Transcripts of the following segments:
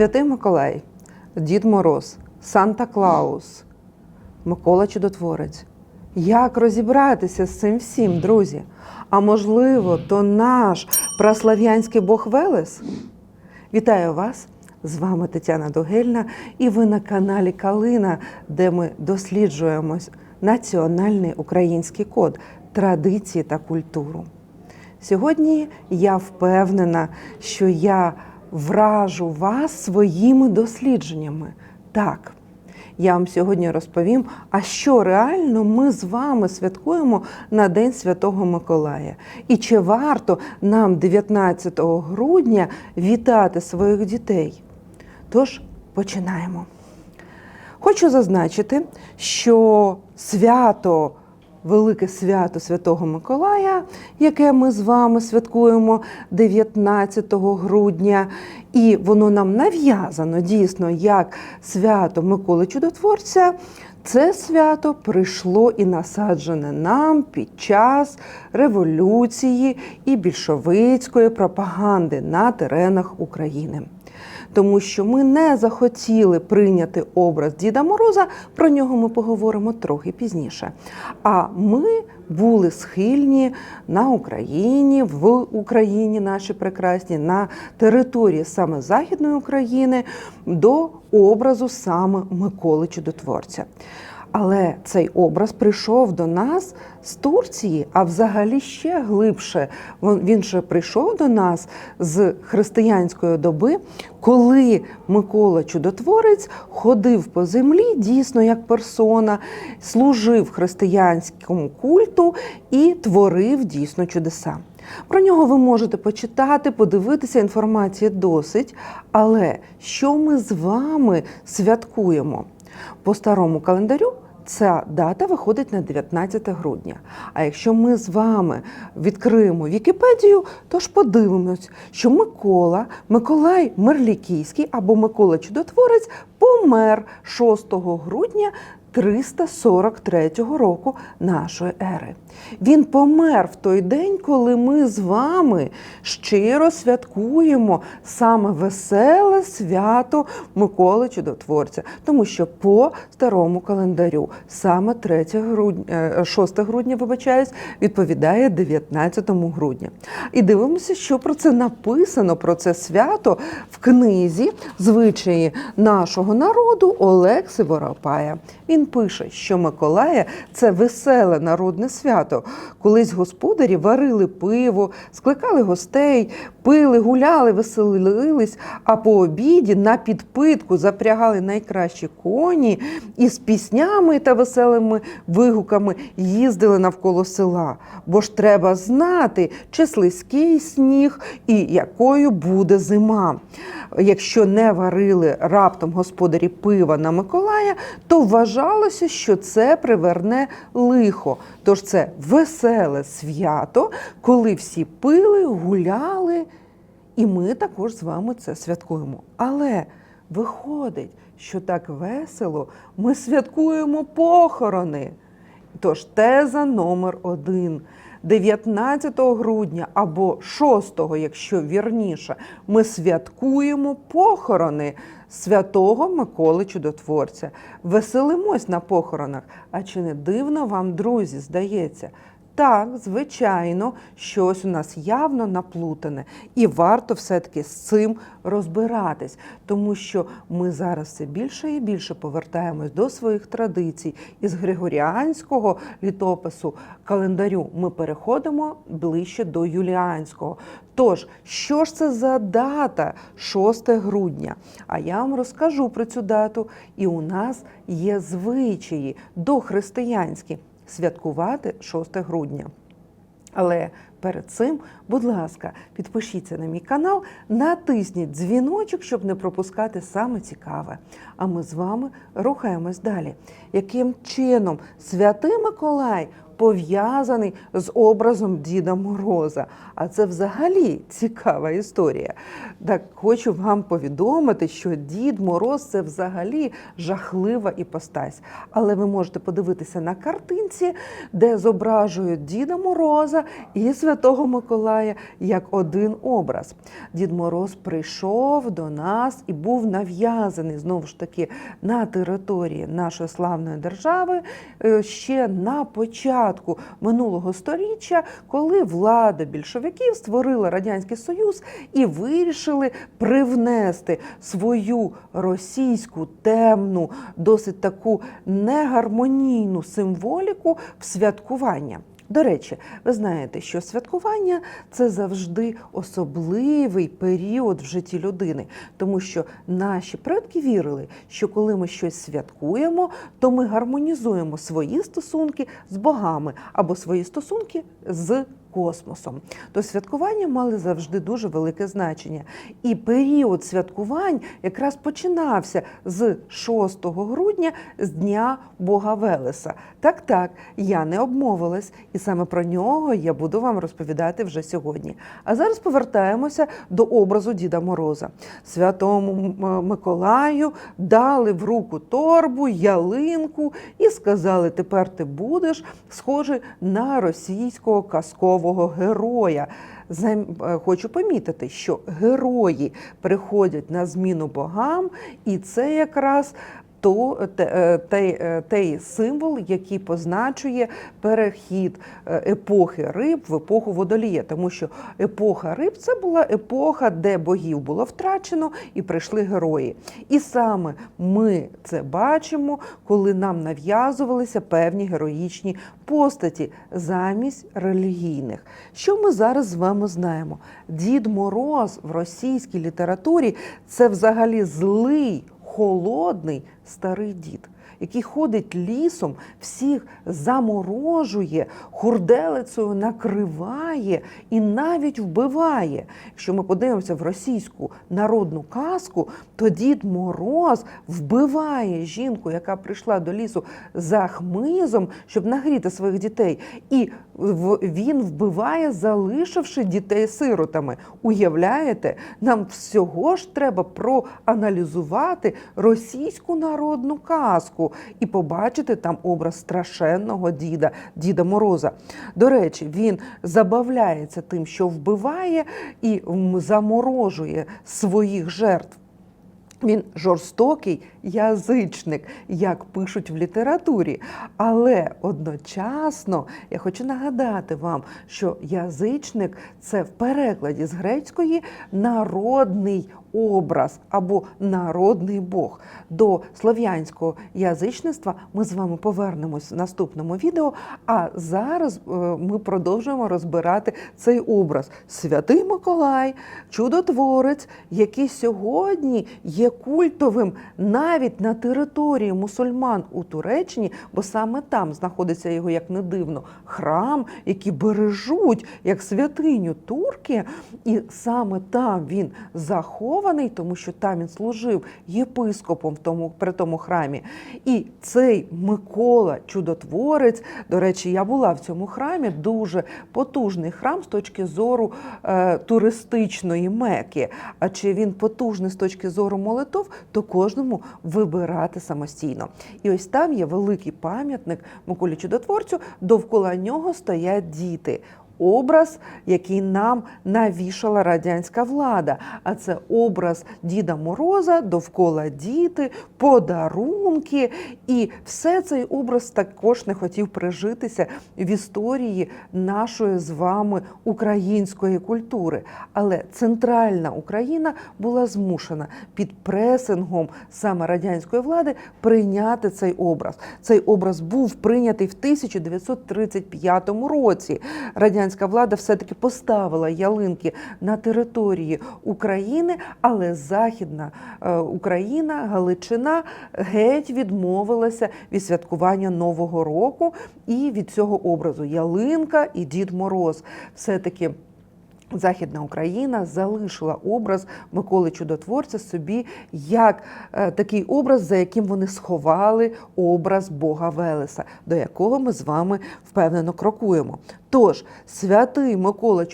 Святий Миколай, Дід Мороз, Санта Клаус, Микола Чудотворець. Як розібратися з цим всім, друзі? А можливо, то наш праслав'янський Бог Велес? Вітаю вас! З вами Тетяна Догельна, і ви на каналі Калина, де ми досліджуємо національний український код, традиції та культуру. Сьогодні я впевнена, що я вражу вас своїми дослідженнями. Так, я вам сьогодні розповім, а що реально ми з вами святкуємо на День Святого Миколая. І чи варто нам 19 грудня вітати своїх дітей? Тож починаємо. Хочу зазначити, що свято, велике свято Святого Миколая, яке ми з вами святкуємо 19 грудня, і воно нам нав'язано дійсно як свято Миколи Чудотворця. Це свято прийшло і насаджене нам під час революції і більшовицької пропаганди на теренах України тому що ми не захотіли прийняти образ Діда Мороза. Про нього ми поговоримо трохи пізніше. А ми були схильні на Україні, в Україні наші прекрасні, на території саме Західної України до образу саме Миколи Чудотворця. Але цей образ прийшов до нас з Турції, а взагалі ще глибше. Він же прийшов до нас з християнської доби, коли Микола Чудотворець ходив по землі, дійсно як персона, служив християнському культу і творив дійсно чудеса. Про нього ви можете почитати, подивитися, інформації досить. Але що ми з вами святкуємо? По старому календарю ця дата виходить на 19 грудня. А якщо ми з вами відкриємо Вікіпедію, то ж подивимось, що Микола, Миколай Мерлікійський або Микола Чудотворець помер 6 грудня 343 року нашої ери. Він помер в той день, коли ми з вами щиро святкуємо саме веселе свято Миколи Чудотворця, тому що по старому календарю саме 3 грудня, 6 грудня, вибачаюсь, відповідає 19 грудня. І дивимося, що про це написано, про це свято в книзі звичаї нашого народу Олекси Воропая. Він пише, що Миколая це веселе народне свято. Колись господарі варили пиво, скликали гостей, пили, гуляли, веселились, а по обіді на підпитку запрягали найкращі коні і з піснями та веселими вигуками їздили навколо села. Бо ж треба знати, чи слизький сніг і якою буде зима. Якщо не варили раптом господарі пива на Миколая, то вважалося, що це приверне лихо. Тож це веселе свято, коли всі пили, гуляли, і ми також з вами це святкуємо. Але виходить, що так весело ми святкуємо похорони. Тож теза номер один. 19 грудня або 6, якщо вірніше, ми святкуємо похорони святого Миколи Чудотворця. Веселимось на похоронах. А чи не дивно вам, друзі, здається? Так, звичайно, щось у нас явно наплутане, і варто все-таки з цим розбиратись, тому що ми зараз все більше і більше повертаємось до своїх традицій. Із Григоріанського літопису календарю ми переходимо ближче до Юліанського. Тож, що ж це за дата 6 грудня? А я вам розкажу про цю дату, і у нас є звичаї дохристиянські святкувати 6 грудня. Але перед цим, будь ласка, підпишіться на мій канал, натисніть дзвіночок, щоб не пропускати саме цікаве. А ми з вами рухаємось далі. Яким чином Святий Миколай пов'язаний з образом Діда Мороза. А це взагалі цікава історія. Так хочу вам повідомити, що Дід Мороз це взагалі жахлива іпостась. Але ви можете подивитися на картинці, де зображують Діда Мороза і Святого Миколая як один образ. Дід Мороз прийшов до нас і був нав'язаний знову ж таки на території нашої славної держави е, ще на початку минулого століття, коли влада більшовиків створила радянський союз і вирішили привнести свою російську темну, досить таку негармонійну символіку в святкування. До речі, ви знаєте, що святкування це завжди особливий період в житті людини, тому що наші предки вірили, що коли ми щось святкуємо, то ми гармонізуємо свої стосунки з богами або свої стосунки з космосом. То святкування мали завжди дуже велике значення. І період святкувань якраз починався з 6 грудня, з Дня Бога Велеса. Так, так, я не обмовилась, і саме про нього я буду вам розповідати вже сьогодні. А зараз повертаємося до образу Діда Мороза. Святому Миколаю дали в руку торбу, ялинку і сказали: тепер ти будеш схожий на російського казкового героя. Зам- е, Хочу помітити, що герої приходять на зміну богам, і це якраз то е, той, е, той символ, який позначує перехід е, епохи риб в епоху водолія, тому що епоха риб це була епоха, де богів було втрачено і прийшли герої. І саме ми це бачимо, коли нам нав'язувалися певні героїчні постаті замість релігійних. Що ми зараз з вами знаємо? Дід Мороз в російській літературі це взагалі злий холодний старий дід, який ходить лісом, всіх заморожує, хурделицею накриває і навіть вбиває. Якщо ми подивимося в російську народну казку, то дід Мороз вбиває жінку, яка прийшла до лісу за хмизом, щоб нагріти своїх дітей. І він вбиває, залишивши дітей сиротами. Уявляєте, нам всього ж треба проаналізувати російську народну казку і побачити там образ страшенного діда, Діда Мороза. До речі, він забавляється тим, що вбиває і заморожує своїх жертв. Він жорстокий язичник, як пишуть в літературі. Але одночасно я хочу нагадати вам, що язичник це в перекладі з грецької народний образ або народний Бог. До слов'янського язичництва ми з вами повернемось в наступному відео. А зараз е, ми продовжуємо розбирати цей образ. Святий Миколай, чудотворець, який сьогодні є культовим навіть на території мусульман у Туреччині, бо саме там знаходиться його, як не дивно, храм, який бережуть як святиню турки, і саме там він захований, тому що там він служив єпископом в тому при тому храмі. І цей Микола, чудотворець, до речі, я була в цьому храмі, дуже потужний храм з точки зору е, туристичної меки. А чи він потужний з точки зору молитов, то кожному вибирати самостійно. І ось там є великий пам'ятник Миколі Чудотворцю, довкола нього стоять діти. Образ, який нам навішала радянська влада, а це образ Діда Мороза, довкола діти, подарунки, і все цей образ також не хотів прижитися в історії нашої з вами української культури. Але центральна Україна була змушена під пресингом саме радянської влади прийняти цей образ. Цей образ був прийнятий в 1935 році. Радянська влада все-таки поставила ялинки на території України, але Західна е, Україна, Галичина геть відмовилася від святкування Нового року і від цього образу ялинка і Дід Мороз. Все-таки Західна Україна залишила образ Миколи Чудотворця собі як е, такий образ, за яким вони сховали образ Бога Велеса, до якого ми з вами впевнено крокуємо. Тож, святий Микола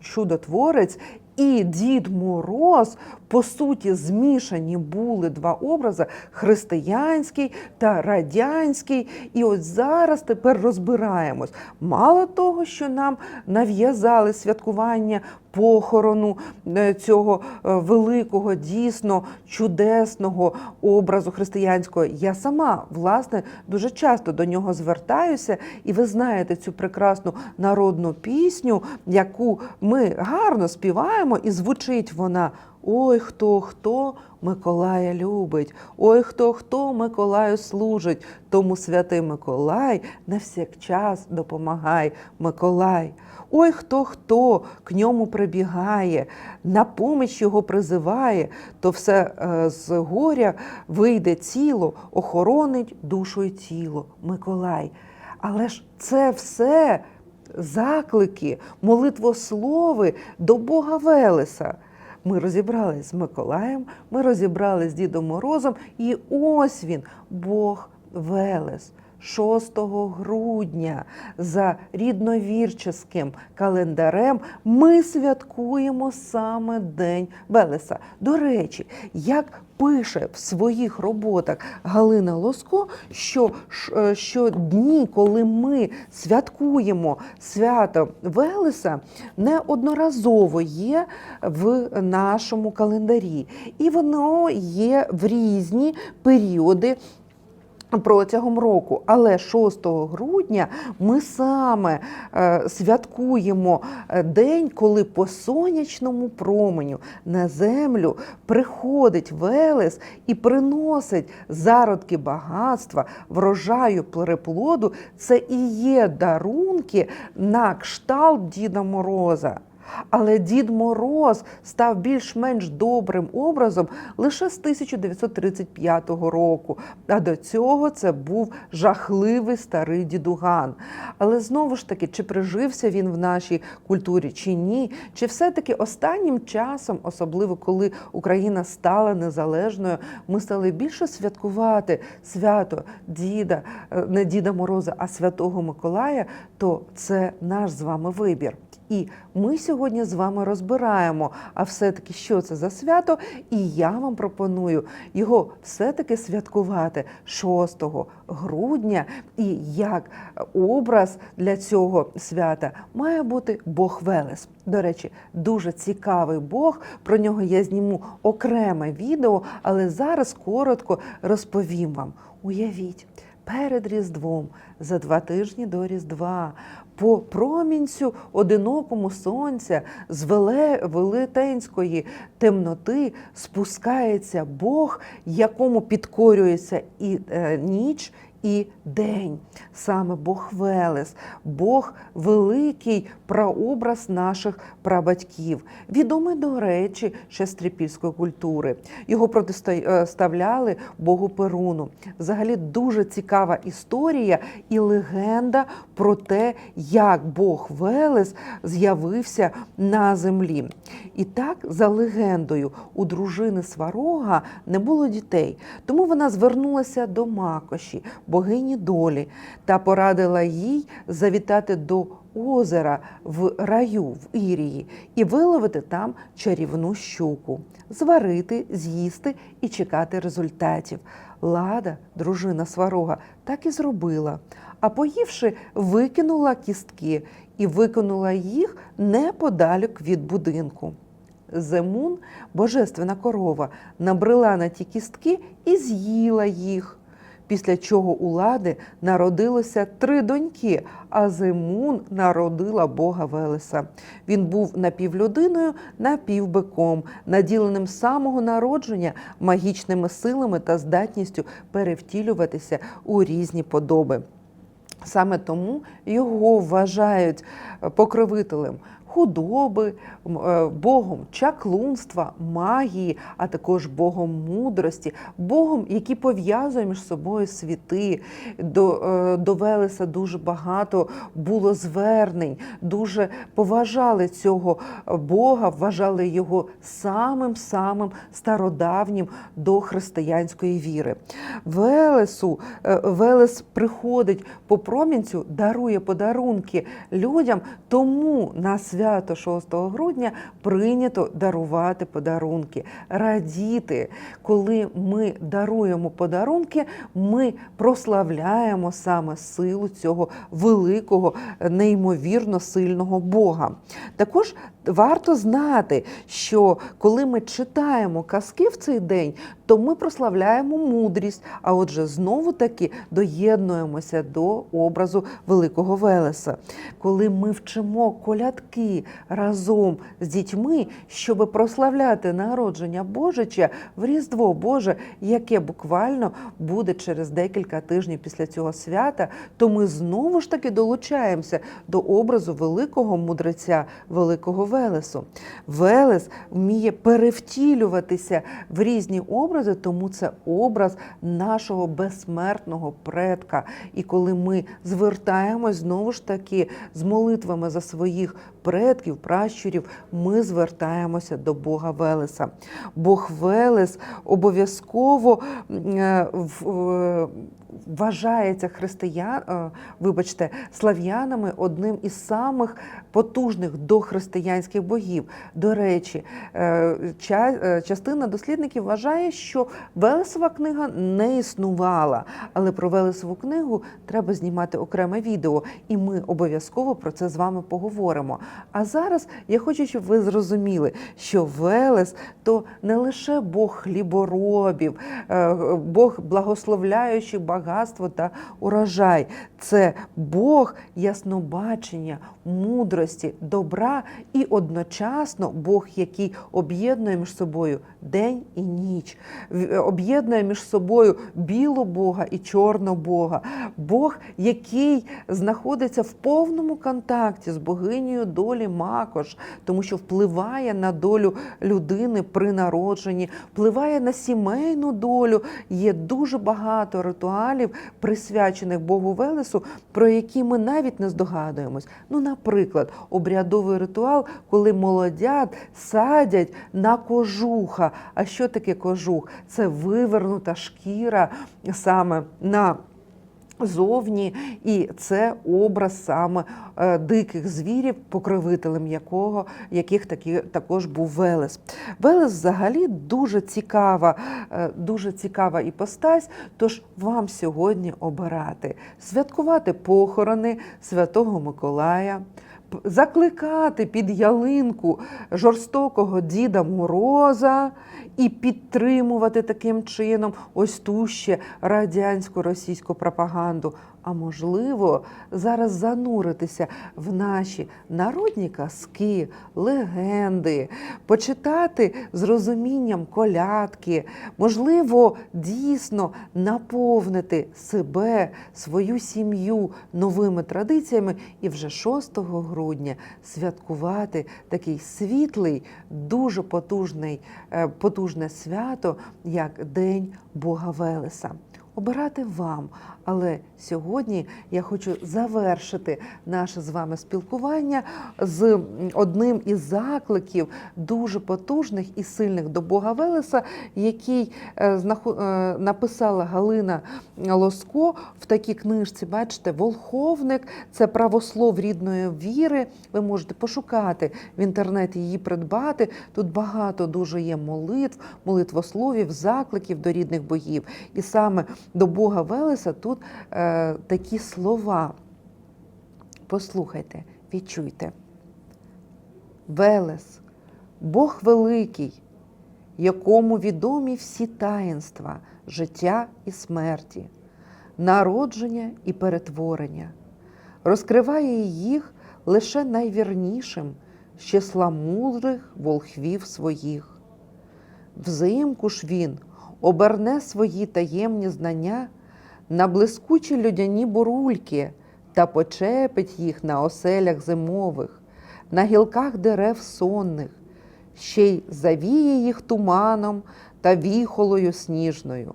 Чудотворець і Дід Мороз, по суті, змішані були два образи християнський та радянський. І от зараз тепер розбираємось. Мало того, що нам нав'язали святкування похорону е, цього е, великого, дійсно чудесного образу християнського. Я сама, власне, дуже часто до нього звертаюся, і ви знаєте цю прекрасну народну пісню, яку ми гарно співаємо, і звучить вона. Ой, хто хто Миколая любить, ой, хто хто Миколаю служить, тому святий Миколай навсякчас допомагай, Миколай. Ой, хто хто к ньому прибігає, на поміч його призиває, то все е, з горя вийде ціло, охоронить душу й тіло, Миколай. Але ж це все заклики, молитвослови до Бога Велеса. Ми розібрались з Миколаєм, ми розібрались з Дідом Морозом, і ось він, Бог Велес. 6 грудня за рідновірческим календарем ми святкуємо саме День Велеса. До речі, як пише в своїх роботах Галина Лоско, що, е, що дні, коли ми святкуємо свято Велеса, неодноразово є в нашому календарі, і воно є в різні періоди. Протягом року, але 6 грудня ми саме е, святкуємо е, день, коли по сонячному променю на землю приходить Велес і приносить зародки багатства, врожаю переплоду. Це і є дарунки на кшталт Діда Мороза. Але Дід Мороз став більш-менш добрим образом лише з 1935 року. А до цього це був жахливий старий дідуган. Але знову ж таки, чи прижився він в нашій культурі чи ні? Чи все-таки останнім часом, особливо коли Україна стала незалежною, ми стали більше святкувати свято діда, е, не Діда Мороза, а Святого Миколая, то це наш з вами вибір. І ми сьогодні з вами розбираємо, а все-таки що це за свято, і я вам пропоную його все-таки святкувати 6 грудня. І як образ для цього свята має бути Бог Велес. До речі, дуже цікавий Бог. Про нього я зніму окреме відео, але зараз коротко розповім вам. Уявіть. Перед Різдвом, за два тижні до Різдва, по промінцю одинокому сонця з веле, велетенської темноти спускається Бог, якому підкорюється і е, ніч, і день. Саме Бог Велес, Бог великий прообраз наших прабатьків, відомий, до речі, ще з трипільської культури. Його протиставляли Богу Перуну. Взагалі дуже цікава історія і легенда про те, як Бог Велес з'явився на землі. І так, за легендою, у дружини Сварога не було дітей, тому вона звернулася до Макоші, богині долі, та порадила їй завітати до озера в раю в Ірії і виловити там чарівну щуку, зварити, з'їсти і чекати результатів. Лада, дружина сварога, так і зробила. А поївши, викинула кістки і викинула їх неподалік від будинку. Зимун, божественна корова, набрела на ті кістки і з'їла їх. Після чого у лади народилося три доньки, а Зимун народила Бога Велеса. Він був напівлюдиною, напівбиком, наділеним самого народження магічними силами та здатністю перевтілюватися у різні подоби. Саме тому його вважають покровителем худоби, е, Богом чаклунства, магії, а також Богом мудрості, Богом, який пов'язує між собою світи. До, е, до Велеса дуже багато було звернень, дуже поважали цього Бога, вважали його самим самим стародавнім до християнської віри. Велесу, е, Велес приходить по промінцю, дарує подарунки людям, тому на свято 6 грудня прийнято дарувати подарунки, радіти. Коли ми даруємо подарунки, ми прославляємо саме силу цього великого, неймовірно сильного Бога. Також варто знати, що коли ми читаємо казки в цей день, то ми прославляємо мудрість, а отже, знову таки доєднуємося до образу Великого Велеса. Коли ми вчимо колядки разом з дітьми, щоб прославляти народження Божича в Різдво Боже, яке буквально буде через декілька тижнів після цього свята, то ми знову ж таки долучаємося до образу великого мудреця, великого Велесу. Велес вміє перевтілюватися в різні образи, тому це образ нашого безсмертного предка. І коли ми звертаємось знову ж таки з молитвами за своїх предків, пращурів, ми звертаємося до Бога Велеса. Бог Велес обов'язково е, в- вважається християн, е, вибачте, слав'янами одним із самих потужних дохристиянських богів. До речі, е, е, частина дослідників вважає, що Велесова книга не існувала, але про Велесову книгу треба знімати окреме відео, і ми обов'язково про це з вами поговоримо. А зараз я хочу, щоб ви зрозуміли, що Велес то не лише Бог хліборобів, Бог благословляючий багатство та урожай. Це Бог яснобачення, мудрості, добра і одночасно Бог, який об'єднує між собою день і ніч, В- об'єднує між собою білу Бога і чорного Бога. Бог, який знаходиться в повному контакті з богинею долі Макош, тому що впливає на долю людини при народженні, впливає на сімейну долю. Є дуже багато ритуалів, присвячених Богу Велесу, про які ми навіть не здогадуємось. Ну, наприклад, обрядовий ритуал, коли молодят садять на кожуха. А що таке кожух? Це вивернута шкіра саме на Зовні, і це образ саме е, диких звірів, покровителем якого яких такі також був Велес. Велес взагалі дуже цікава, е, дуже цікава іпостась. Тож вам сьогодні обирати, святкувати похорони Святого Миколая. Закликати під ялинку жорстокого Діда Мороза і підтримувати таким чином ось ту ще радянську російську пропаганду. А можливо, зараз зануритися в наші народні казки, легенди, почитати з розумінням колядки, можливо, дійсно наповнити себе, свою сім'ю новими традиціями і вже 6 грудня святкувати такий світлий, дуже потужний, е, потужне свято, як День Бога Велеса. Обирати вам, але сьогодні я хочу завершити наше з вами спілкування з одним із закликів дуже потужних і сильних до Бога Велеса, який е, е, написала Галина Лоско в такій книжці. Бачите, Волховник це правослов рідної віри. Ви можете пошукати в інтернеті її придбати. Тут багато дуже є молитв, молитвословів, закликів до рідних богів. І саме до Бога Велеса тут е, такі слова. Послухайте, відчуйте. Велес, Бог великий, якому відомі всі таїнства життя і смерті, народження і перетворення, розкриває їх лише найвірнішим з числа мудрих волхвів своїх. Взимку ж він оберне свої таємні знання на блискучі людяні бурульки та почепить їх на оселях зимових, на гілках дерев сонних, ще й завіє їх туманом та віхолою сніжною.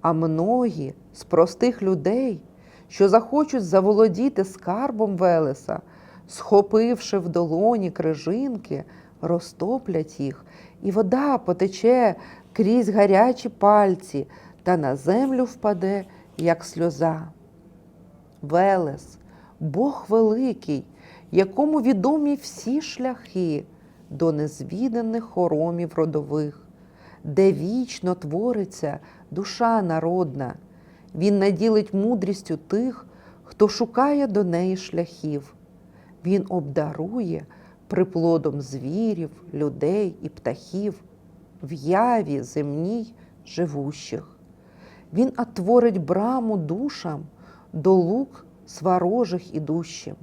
А многі з простих людей, що захочуть заволодіти скарбом Велеса, схопивши в долоні крижинки, розтоплять їх, і вода потече крізь гарячі пальці та на землю впаде, як сльоза. Велес, Бог великий, якому відомі всі шляхи до незвіданих хоромів родових, де вічно твориться душа народна. Він наділить мудрістю тих, хто шукає до неї шляхів. Він обдарує приплодом звірів, людей і птахів, в яві земній живущих. Він отворить браму душам до лук сварожих ідущим,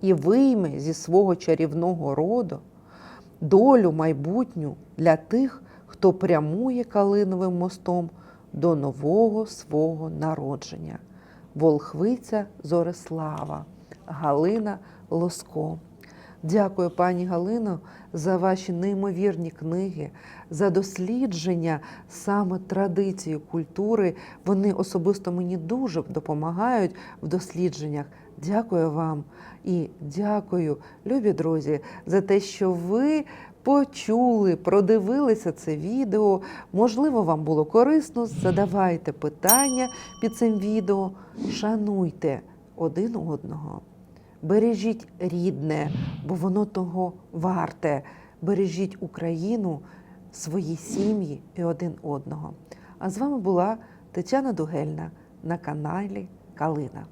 і вийме зі свого чарівного роду долю майбутню для тих, хто прямує калиновим мостом до нового свого народження. Волхвиця Зорислава, Галина Лоско. Дякую, пані Галино, за ваші неймовірні книги, за дослідження саме традиції культури. Вони особисто мені дуже допомагають в дослідженнях. Дякую вам і дякую, любі друзі, за те, що ви почули, продивилися це відео. Можливо, вам було корисно. Задавайте питання під цим відео. Шануйте один одного. Бережіть рідне, бо воно того варте. Бережіть Україну, свої сім'ї і один одного. А з вами була Тетяна Дугельна на каналі Калина.